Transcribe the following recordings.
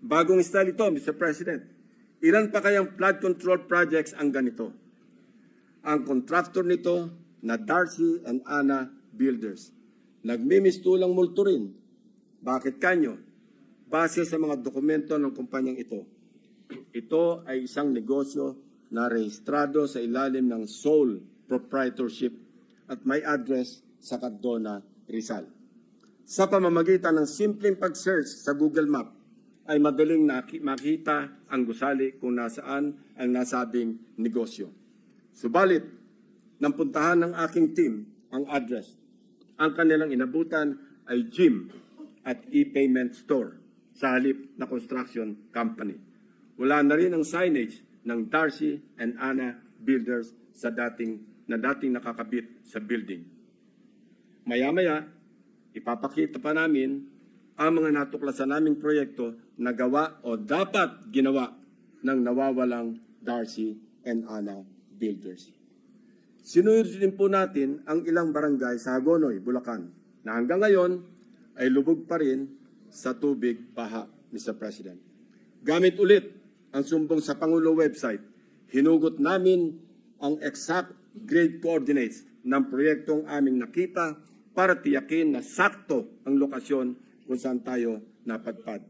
Bagong style ito, Mr. President. Ilan pa kayang flood control projects ang ganito? Ang contractor nito na Darcy and Anna Builders. Nagmimistulang multo rin. Bakit kanyo? Base sa mga dokumento ng kumpanyang ito. Ito ay isang negosyo na rehistrado sa ilalim ng sole proprietorship at may address sa Cardona, Rizal. Sa pamamagitan ng simpleng pag-search sa Google Map, ay madaling makita ang gusali kung nasaan ang nasabing negosyo. Subalit, nang puntahan ng aking team ang address, ang kanilang inabutan ay gym at e-payment store sa halip na construction company. Wala na rin ang signage ng Darcy and Anna Builders sa dating na dating nakakabit sa building. Maya-maya, ipapakita pa namin ang mga natuklasan naming proyekto na gawa o dapat ginawa ng nawawalang Darcy and Anna Builders. Sinunod din po natin ang ilang barangay sa Hagonoy, Bulacan, na hanggang ngayon ay lubog pa rin sa tubig baha, Mr. President. Gamit ulit ang sumbong sa Pangulo website, hinugot namin ang exact grade coordinates ng proyektong aming nakita para tiyakin na sakto ang lokasyon kung saan tayo napadpad.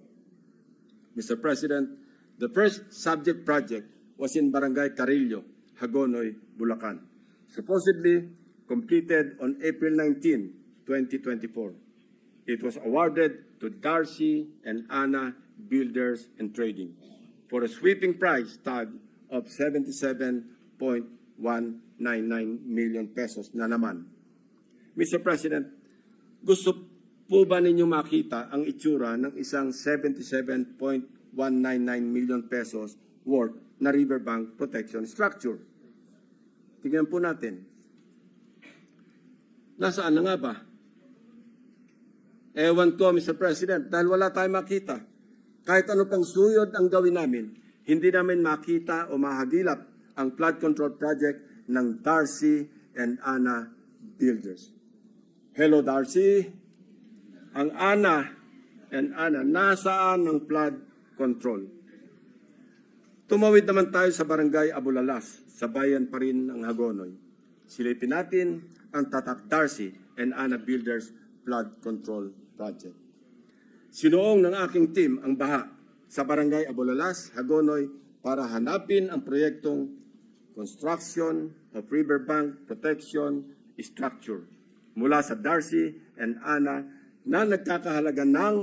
Mr. President, the first subject project was in Barangay Carillo, Hagonoy, Bulacan, supposedly completed on April 19, 2024. It was awarded to Darcy and Anna Builders and Trading for a sweeping price tag of 77.199 million pesos na naman. Mr. President, gusto po ba ninyo makita ang itsura ng isang 77.199 million pesos worth na riverbank protection structure? Tingnan po natin. Nasaan na nga ba? Ewan ko, Mr. President, dahil wala tayong makita. Kahit ano pang suyod ang gawin namin, hindi namin makita o mahagilap ang flood control project ng Darcy and Anna Builders. Hello, Darcy. Ang Ana and Ana, nasaan ang flood control? Tumawid naman tayo sa barangay Abulalas, sa bayan pa rin ng Hagonoy. Silipin natin ang Tatak Darcy and Ana Builders Flood Control Project. Sinuong ng aking team ang baha sa barangay Abulalas, Hagonoy para hanapin ang proyektong construction of riverbank protection structure mula sa Darcy and Ana na nagkakahalaga ng